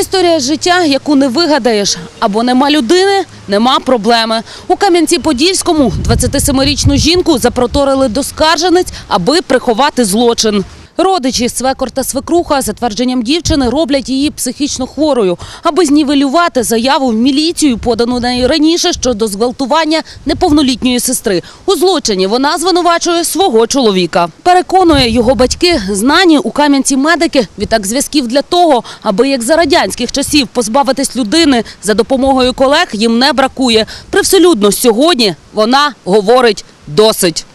Історія життя, яку не вигадаєш. Або нема людини, нема проблеми. У Кам'янці-Подільському 27-річну жінку запроторили до скаржениць, аби приховати злочин. Родичі, свекор та свекруха, за твердженням дівчини, роблять її психічно хворою, аби знівелювати заяву в міліцію, подану нею раніше щодо зґвалтування неповнолітньої сестри. У злочині вона звинувачує свого чоловіка. Переконує його батьки, знані у Кам'янці медики, відтак зв'язків для того, аби як за радянських часів позбавитись людини за допомогою колег їм не бракує. Привселюдно сьогодні вона говорить досить.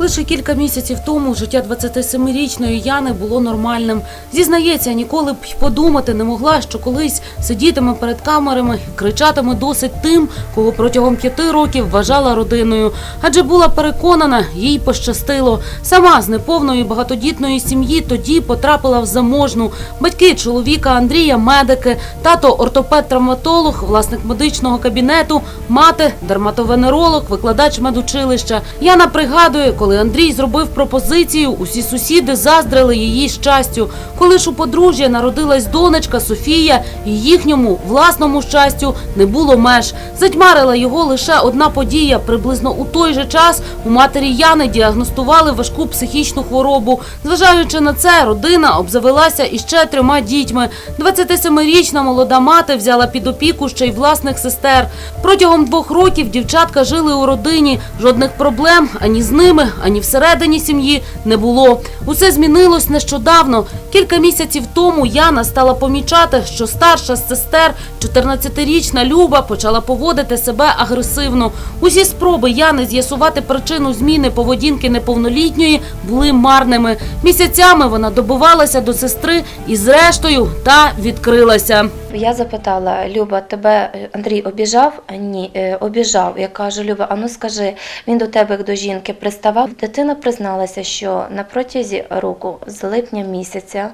Лише кілька місяців тому життя 27-річної Яни було нормальним. Зізнається, ніколи б й подумати не могла, що колись сидітиме перед камерами, кричатиме досить тим, кого протягом п'яти років вважала родиною. Адже була переконана, їй пощастило. Сама з неповної багатодітної сім'ї тоді потрапила в заможну. Батьки чоловіка Андрія медики, тато ортопед-травматолог, власник медичного кабінету, мати дерматовенеролог, викладач медучилища. Яна пригадує, коли Андрій зробив пропозицію, усі сусіди заздрили її щастю. Коли ж у подружжя народилась донечка Софія, і їхньому власному щастю не було меж. Затьмарила його лише одна подія. Приблизно у той же час у матері Яни діагностували важку психічну хворобу. Зважаючи на це, родина обзавелася іще трьома дітьми. 27-річна молода мати взяла під опіку ще й власних сестер. Протягом двох років дівчатка жили у родині. Жодних проблем ані з ними, ані всередині сім'ї не було. Усе змінилось нещодавно. Кілька місяців тому Яна стала помічати, що старша з сестер, 14-річна Люба, почала поводити себе агресивно. Усі спроби Яни з'ясувати причину зміни поведінки неповнолітньої були марними. Місяцями вона добивалася до сестри і, зрештою, та відкрилася. Я запитала, Люба, тебе е, Андрій обіжав? Ні, е, обіжав. Я кажу, Люба, а ну скажи, він до тебе як до жінки приставав. Дитина призналася, що на протязі року, з липня місяця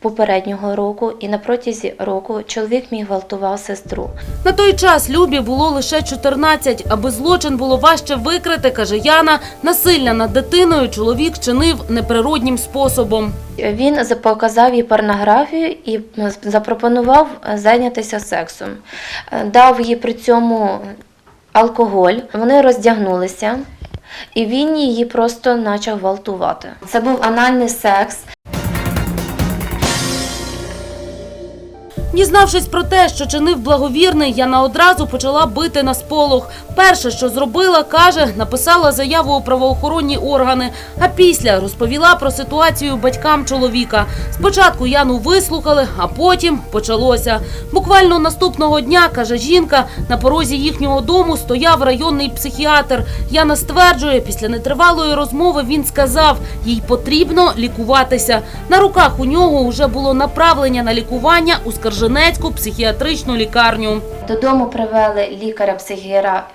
попереднього року, і на протязі року чоловік мій гвалтував сестру. На той час Любі було лише 14. Аби злочин було важче викрити, каже Яна, насилля над дитиною чоловік чинив неприроднім способом. Він за- показав їй порнографію і запропонував зайнятися сексом. Дав їй при цьому алкоголь. Вони роздягнулися, і він її просто почав гвалтувати. Це був анальний секс. Дізнавшись про те, що чинив благовірний, Яна одразу почала бити на сполох. Перше, що зробила, каже, написала заяву у правоохоронні органи, а після розповіла про ситуацію батькам чоловіка. Спочатку Яну вислухали, а потім почалося. Буквально наступного дня, каже жінка, на порозі їхнього дому стояв районний психіатр. Яна стверджує, після нетривалої розмови він сказав, їй потрібно лікуватися. На руках у нього вже було направлення на лікування у Скарженецьку психіатричну лікарню. Додому привели лікаря-психіатра психіатра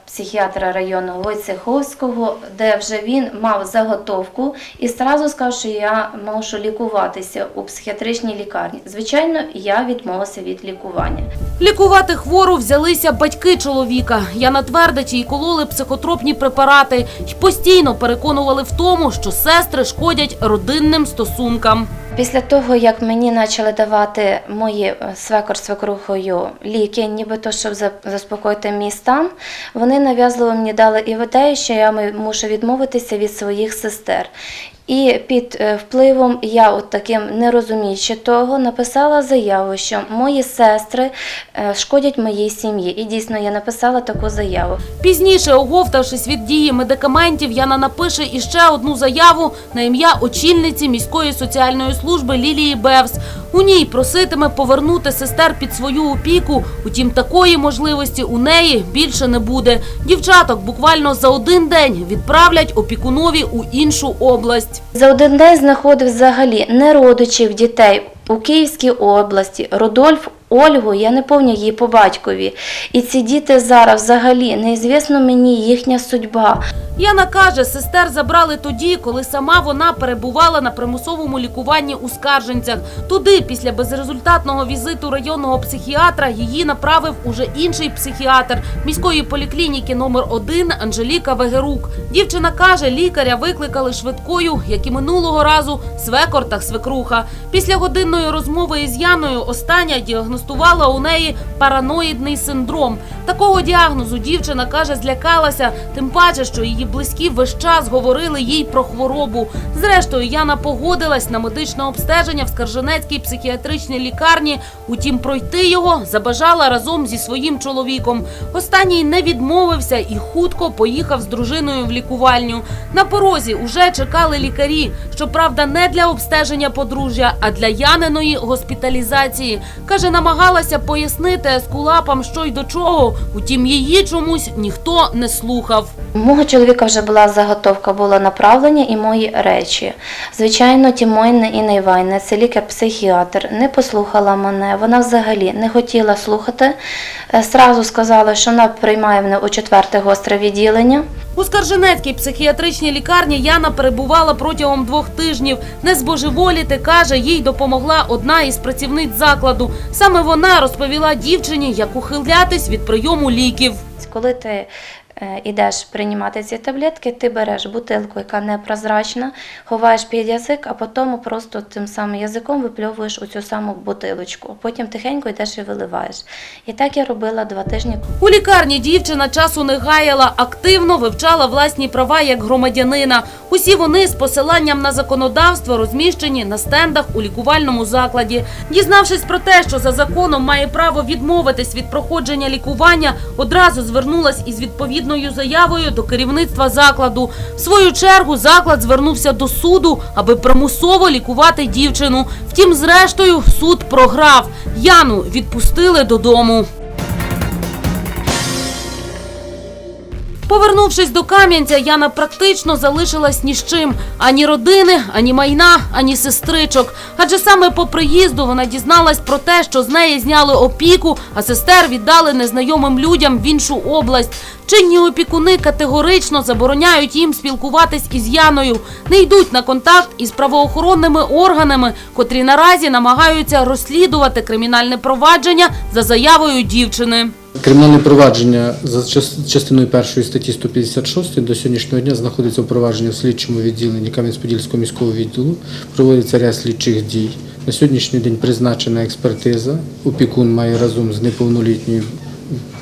району Войцеховського, де вже він мав заготовку і одразу сказав, що я можу лікуватися у психіатричній лікарні. Звичайно, я відмовилася від лікування. Лікувати хвору взялися батьки чоловіка. Яна твердить, їй кололи психотропні препарати й постійно переконували в тому, що сестри шкодять родинним стосункам. Після того, як мені почали давати мої е, свекор свекрухою ліки, нібито щоб за- заспокоїти мій стан, вони нав'язливо мені дали і ідею, що я мушу відмовитися від своїх сестер. І під е, впливом я, от таким не розуміючи того, написала заяву, що мої сестри е, шкодять моїй сім'ї. І дійсно я написала таку заяву. Пізніше, оговтавшись від дії медикаментів, Яна напише іще одну заяву на ім'я очільниці міської соціальної служби Лілії Бевс. У ній проситиме повернути сестер під свою опіку. Утім, такої можливості у неї більше не буде. Дівчаток буквально за один день відправлять опікунові у іншу область. За один день знаходив взагалі не родичів дітей у Київській області, Рудольф Ольгу, я не пам'ятаю її по батькові. І ці діти зараз взагалі неізвісно мені їхня судьба. Яна каже, сестер забрали тоді, коли сама вона перебувала на примусовому лікуванні у Скарженцях. Туди, після безрезультатного візиту районного психіатра, її направив уже інший психіатр міської поліклініки номер 1 Анжеліка Вегерук. Дівчина каже, лікаря викликали швидкою, як і минулого разу, свекор та свекруха. Після годинної розмови із Яною остання діагностувала у неї параноїдний синдром. Такого діагнозу дівчина каже, злякалася, тим паче, що її близькі весь час говорили їй про хворобу. Зрештою, Яна погодилась на медичне обстеження в Скарженецькій психіатричній лікарні. Утім, пройти його забажала разом зі своїм чоловіком. Останній не відмовився і хутко поїхав з дружиною в лікувальню. На порозі уже чекали лікарі. Щоправда, не для обстеження подружжя, а для Яниної госпіталізації. Каже, намагалася пояснити ескулапам, що й до чого. Утім, її чомусь ніхто не слухав. Мого чоловіка вже була заготовка, було направлення і мої речі. Звичайно, Тімойна Інна Іванівна, це лікар-психіатр, не послухала мене. Вона взагалі не хотіла слухати. Е, Сразу сказала, що вона приймає мене у четверте гостре відділення. У Скарженецькій психіатричній лікарні Яна перебувала протягом двох тижнів. Не збожеволіти, каже, їй допомогла одна із працівниць закладу. Саме вона розповіла дівчині, як ухилятись від прийому ліків. Коли ти е, йдеш приймати ці таблетки, ти береш бутилку, яка непрозрачна, ховаєш під язик, а потім просто тим самим язиком випльовуєш у цю саму бутилочку. Потім тихенько йдеш і виливаєш. І так я робила два тижні. У лікарні дівчина часу не гаяла, активно вивчала власні права як громадянина. Усі вони з посиланням на законодавство розміщені на стендах у лікувальному закладі. Дізнавшись про те, що за законом має право відмовитись від проходження лікування, одразу звернулась із відповідною заявою до керівництва закладу. В свою чергу заклад звернувся до суду, аби примусово лікувати дівчину. Втім, зрештою, суд програв. Яну відпустили додому. Повернувшись до Кам'янця, Яна практично залишилась ні з чим: ані родини, ані майна, ані сестричок. Адже саме по приїзду вона дізналась про те, що з неї зняли опіку, а сестер віддали незнайомим людям в іншу область. Чинні опікуни категорично забороняють їм спілкуватись із Яною, не йдуть на контакт із правоохоронними органами, котрі наразі намагаються розслідувати кримінальне провадження за заявою дівчини. Кримінальне провадження за час- частиною першої статті 156 до сьогоднішнього дня знаходиться у провадженні в слідчому відділенні Кам'янець-Подільського міського відділу. Проводиться ряд слідчих дій. На сьогоднішній день призначена експертиза. Опікун має разом з неповнолітньою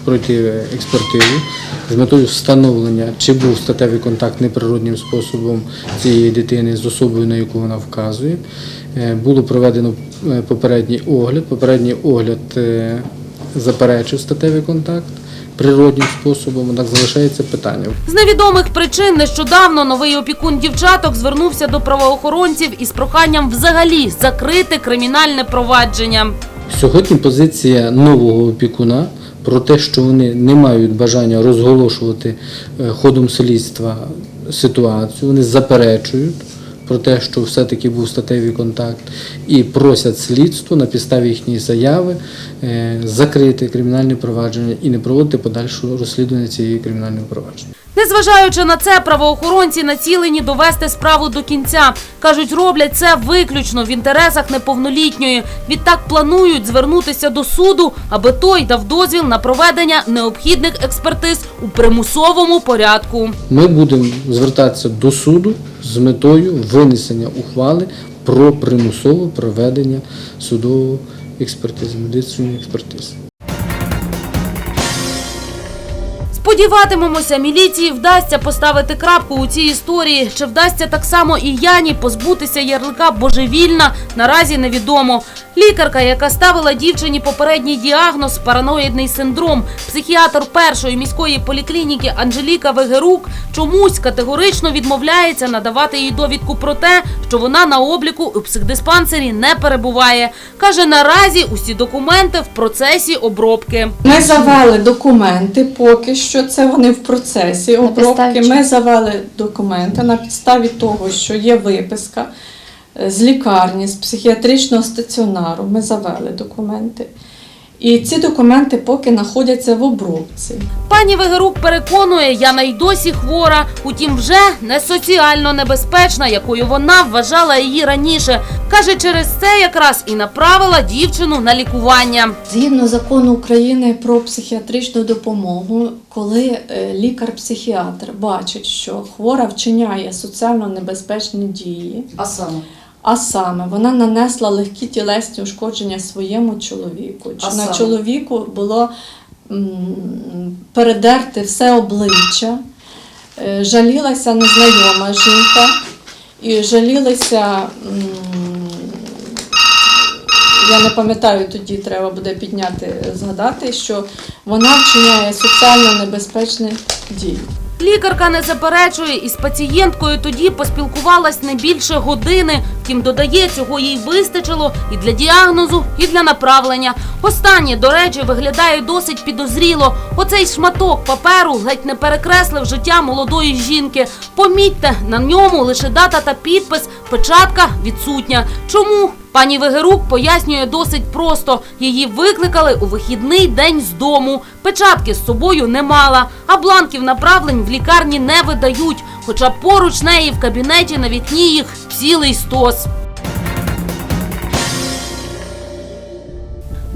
пройти експертизу з метою встановлення, чи був статевий контакт неприродним способом цієї дитини з особою, на яку вона вказує. Е, Було проведено е, попередній огляд. Попередній огляд е, заперечив статевий контакт природнім способом, однак залишається питання. З невідомих причин нещодавно новий опікун дівчаток звернувся до правоохоронців із проханням взагалі закрити кримінальне провадження. Сьогодні позиція нового опікуна про те, що вони не мають бажання розголошувати е, ходом слідства ситуацію, вони заперечують про те, що все-таки був статевий контакт, і просять слідство на підставі їхньої заяви е, закрити кримінальне провадження і не проводити подальшого розслідування цієї кримінального провадження. Незважаючи на це, правоохоронці націлені довести справу до кінця. Кажуть, роблять це виключно в інтересах неповнолітньої. Відтак планують звернутися до суду, аби той дав дозвіл на проведення необхідних експертиз у примусовому порядку. Ми будемо звертатися до суду з метою винесення ухвали про примусове проведення судової експертизи, медичної експертизи. Сподіватимемося, міліції вдасться поставити крапку у цій історії. Чи вдасться так само і Яні позбутися ярлика божевільна, наразі невідомо. Лікарка, яка ставила дівчині попередній діагноз параноїдний синдром, психіатр першої міської поліклініки Анжеліка Вегерук чомусь категорично відмовляється надавати їй довідку про те, що вона на обліку у психдиспансері не перебуває. Каже, наразі усі документи в процесі обробки. Ми завели документи, поки що це вони в процесі обробки. Ми завели документи на підставі того, що є виписка е, з лікарні, з психіатричного стаціонару. Ми завели документи. І ці документи поки знаходяться в обробці. Пані Вегерук переконує, Яна й досі хвора, утім вже не соціально небезпечна, якою вона вважала її раніше. Каже, через це якраз і направила дівчину на лікування. Згідно закону України про психіатричну допомогу, коли е, лікар-психіатр бачить, що хвора вчиняє соціально небезпечні дії, А саме? А саме вона нанесла легкі тілесні ушкодження своєму чоловіку, чи А на саме? чоловіку було м, передерти все обличчя, е, жалілася незнайома жінка, і жалілися. м, я не пам'ятаю, тоді треба буде підняти, згадати, що вона вчиняє соціально небезпечні дії. Лікарка не заперечує і з пацієнткою тоді поспілкувалась не більше години. Втім, додає, цього їй вистачило і для діагнозу, і для направлення. Останнє, до речі, виглядає досить підозріло. Оцей шматок паперу ледь не перекреслив життя молодої жінки. Помітьте, на ньому лише дата та підпис, печатка відсутня. Чому? Пані Вегерук пояснює досить просто. Її викликали у вихідний день з дому. Печатки з собою не мала, а бланків направлень в лікарні не видають. Хоча поруч неї в кабінеті на вікні їх цілий стос.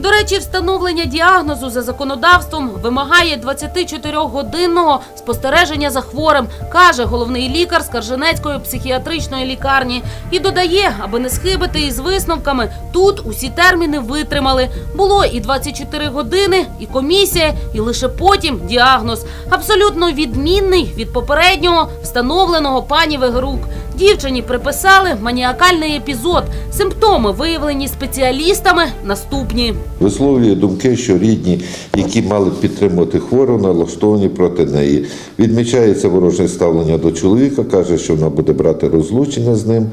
До речі, встановлення діагнозу за законодавством вимагає 24-годинного спостереження за хворим, каже головний лікар Скарженецької психіатричної лікарні. І додає, аби не схибити із висновками, тут усі терміни витримали. Було і 24 години, і комісія, і лише потім діагноз. Абсолютно відмінний від попереднього, встановленого пані Вегерук. Дівчині приписали маніакальний епізод. Симптоми, виявлені спеціалістами, наступні. Висловлює думки, що рідні, які мали підтримувати хвору, налаштовані проти неї. Відмічається вороже ставлення до чоловіка, каже, що вона буде брати розлучення з ним.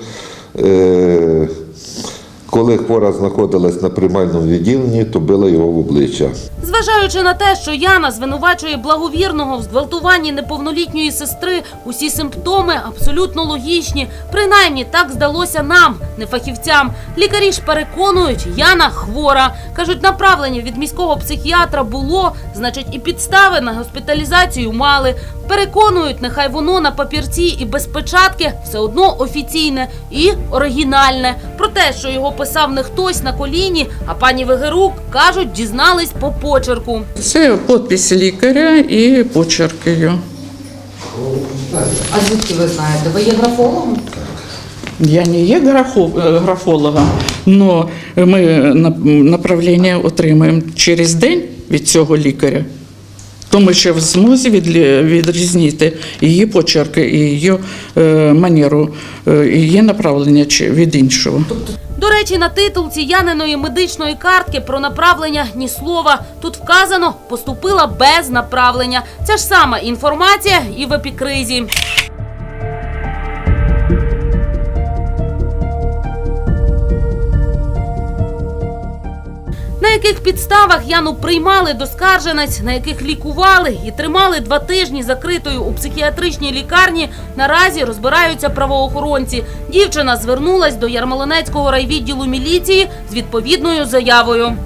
Коли хвора знаходилась на приймальному відділенні, то била його в обличчя. Зважаючи на те, що Яна звинувачує благовірного в зґвалтуванні неповнолітньої сестри, усі симптоми абсолютно логічні. Принаймні так здалося нам, не фахівцям. Лікарі ж переконують, Яна хвора. кажуть, направлення від міського психіатра було, значить, і підстави на госпіталізацію мали. Переконують, нехай воно на папірці і без печатки все одно офіційне і оригінальне. Про те, що його писав не хтось на коліні, а пані Вегерук кажуть, дізнались по почерку. Це підпис лікаря і почеркою. А звідки ви знаєте? Ви є графологом? Я не є е, графологом, але ми направлення отримуємо через день від цього лікаря. То ми ще в змозі відрізнити її почерки і її е, манеру, е, її направлення чи- від іншого. Речі, на титулці Яниної медичної картки про направлення ні слова. Тут вказано поступила без направлення. Ця ж сама інформація і в епікризі. На яких підставах Яну приймали до скарженець, на яких лікували і тримали два тижні закритою у психіатричній лікарні, наразі розбираються правоохоронці. Дівчина звернулась до Ярмолинецького райвідділу міліції з відповідною заявою.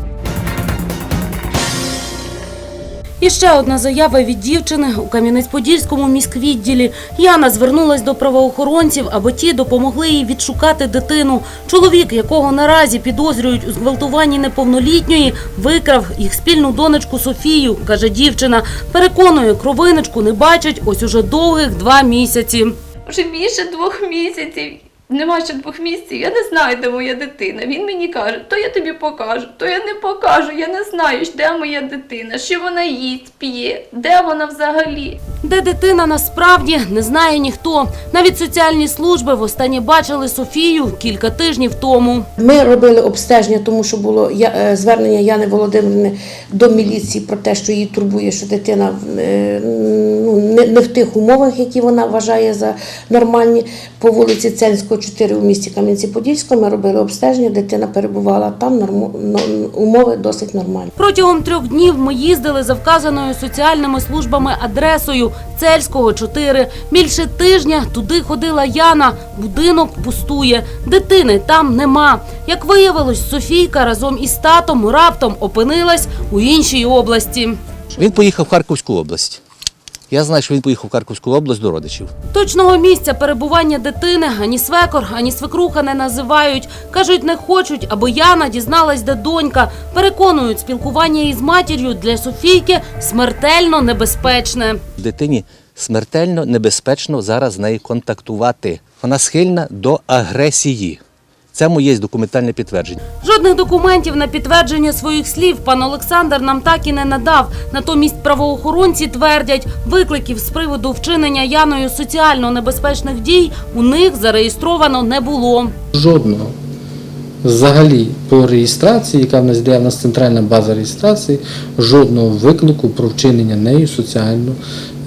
І ще одна заява від дівчини у Кам'янець-Подільському міськвідділі. Яна звернулась до правоохоронців, аби ті допомогли їй відшукати дитину. Чоловік, якого наразі підозрюють у зґвалтуванні неповнолітньої, викрав їх спільну донечку Софію, каже дівчина. Переконує, кровиночку не бачать ось уже довгих два місяці. Вже більше двох місяців. Нема ще двох місяців, я не знаю, де моя дитина. Він мені каже, то я тобі покажу, то я не покажу, я не знаю, де моя дитина, що вона їсть, п'є, де вона взагалі. Де дитина насправді не знає ніхто. Навіть соціальні служби востаннє бачили Софію кілька тижнів тому. Ми робили обстеження, тому що було е, звернення Яни Володимирівни до міліції про те, що її турбує, що дитина е, ну, не, в тих умовах, які вона вважає за нормальні. По вулиці Ценського, 4 у місті Кам'янці-Подільському. Ми робили обстеження, дитина перебувала там, нормо, умови досить нормальні. Протягом трьох днів ми їздили за вказаною соціальними службами адресою. Цельського, 4. Більше тижня туди ходила Яна. Будинок пустує. Дитини там нема. Як виявилось, Софійка разом із татом раптом опинилась у іншій області. Він поїхав в Харківську область. Я знаю, що він поїхав в Харківську область до родичів. Точного місця перебування дитини ані свекор, ані свекруха не називають. Кажуть, не хочуть, аби Яна дізналась, де донька. Переконують, спілкування із матір'ю для Софійки смертельно небезпечне. Дитині смертельно небезпечно зараз з нею контактувати. Вона схильна до агресії. Це моє документальне підтвердження. Жодних документів на підтвердження своїх слів пан Олександр нам так і не надав. Натомість правоохоронці твердять, викликів з приводу вчинення Яною соціально небезпечних дій у них зареєстровано не було. Жодного. Взагалі по реєстрації, яка в нас йде, в нас центральна база реєстрації, жодного виклику про вчинення нею соціально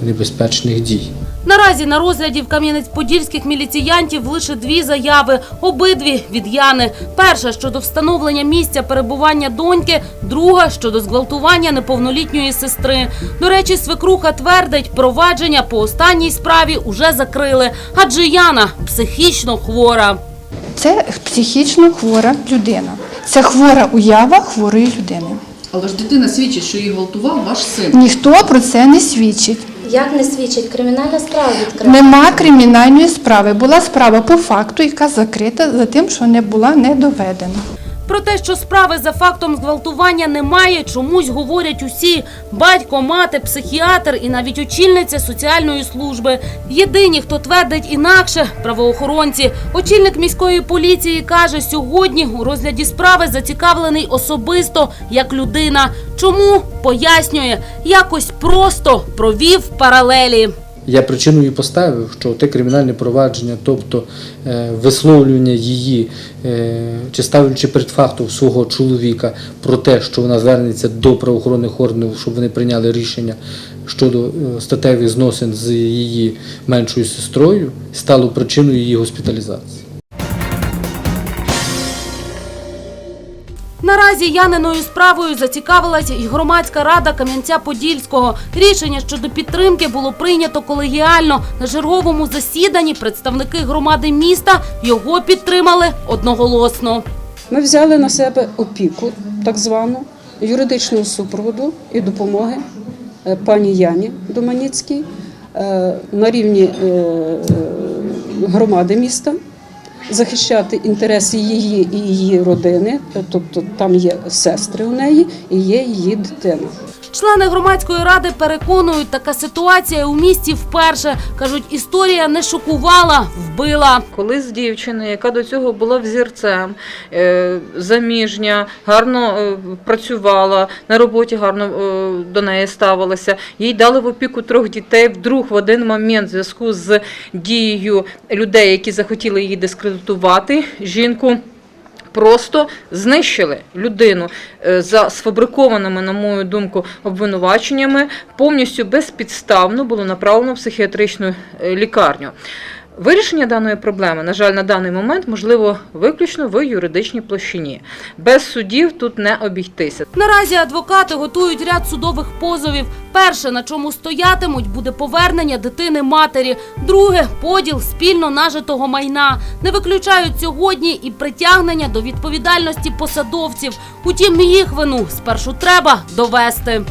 небезпечних дій. Наразі на розгляді в Кам'янець-Подільських міліціянтів лише дві заяви, обидві від Яни. Перша щодо встановлення місця перебування доньки, друга щодо зґвалтування неповнолітньої сестри. До речі, свекруха твердить, провадження по останній справі уже закрили, адже Яна психічно хвора. Це психічно хвора людина. Це хвора уява хворої людини. Але ж дитина свідчить, що її гвалтував ваш син. Ніхто про це не свідчить. Як не свідчить, кримінальна справа відкрита. Нема кримінальної справи. Була справа по факту, яка закрита за тим, що не була не доведена. Про те, що справи за фактом зґвалтування немає, чомусь говорять усі: батько, мати, психіатр і навіть очільниця соціальної служби. Єдині, хто твердить інакше, правоохоронці. Очільник міської поліції каже, сьогодні у розгляді справи зацікавлений особисто як людина. Чому пояснює, якось просто провів паралелі. Я причиною поставив, що те кримінальне провадження, тобто е, висловлювання її, е, чи ставлячи перед фактом свого чоловіка про те, що вона звернеться до правоохоронних органів, щоб вони прийняли рішення щодо е, статевих зносин з її меншою сестрою, стало причиною її госпіталізації. Наразі Яниною справою зацікавилась і громадська рада Кам'янця-Подільського. Рішення щодо підтримки було прийнято колегіально. На черговому засіданні представники громади міста його підтримали одноголосно. Ми взяли на себе опіку, так звану, юридичного супроводу і допомоги е, пані Яні Доманіцькій е, на рівні е, громади міста, захищати інтереси її і її родини, тобто там є сестри у неї і є її дитина. Члени громадської ради переконують, така ситуація у місті вперше. Кажуть, історія не шокувала, вбила. Коли з дівчиною, яка до цього була взірцем, е, заміжня, гарно е, працювала, на роботі гарно е, до неї ставилася, їй дали в опіку трьох дітей. Вдруг в один момент, в зв'язку з дією людей, які захотіли її дискредитувати, жінку. Просто знищили людину е, за сфабрикованими, на мою думку, обвинуваченнями. Повністю безпідставно було направлено в психіатричну е, лікарню. Вирішення даної проблеми, на жаль, на даний момент можливо виключно в юридичній площині. Без судів тут не обійтися. Наразі адвокати готують ряд судових позовів. Перше, на чому стоятимуть, буде повернення дитини матері. Друге поділ спільно нажитого майна. Не виключають сьогодні і притягнення до відповідальності посадовців. Утім, їх вину спершу треба довести.